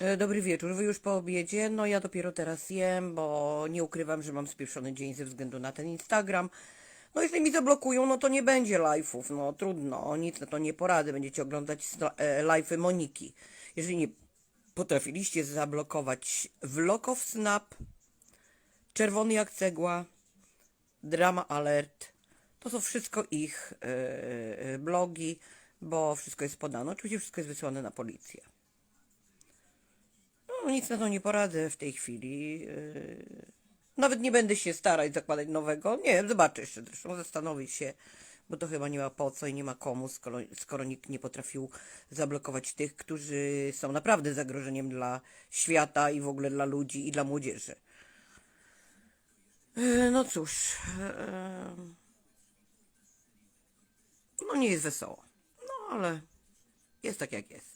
E, Dobry wieczór, wy już po obiedzie? No ja dopiero teraz jem, bo nie ukrywam, że mam spieszony dzień ze względu na ten Instagram. No jeśli mi zablokują, no to nie będzie live'ów, no trudno, nic na to nie poradzę, będziecie oglądać e, live'y Moniki. Jeżeli nie potrafiliście zablokować Vlog Snap, Czerwony jak cegła, Drama Alert, to są wszystko ich e, blogi, bo wszystko jest podane. Oczywiście wszystko jest wysłane na policję. No, nic na to nie poradzę w tej chwili. Yy, Nawet nie będę się starać zakładać nowego. Nie, zobaczę jeszcze zresztą, zastanowić się, bo to chyba nie ma po co i nie ma komu, skoro, skoro nikt nie potrafił zablokować tych, którzy są naprawdę zagrożeniem dla świata i w ogóle dla ludzi i dla młodzieży. Yy, No cóż, yy, no nie jest wesoło. No ale jest tak jak jest.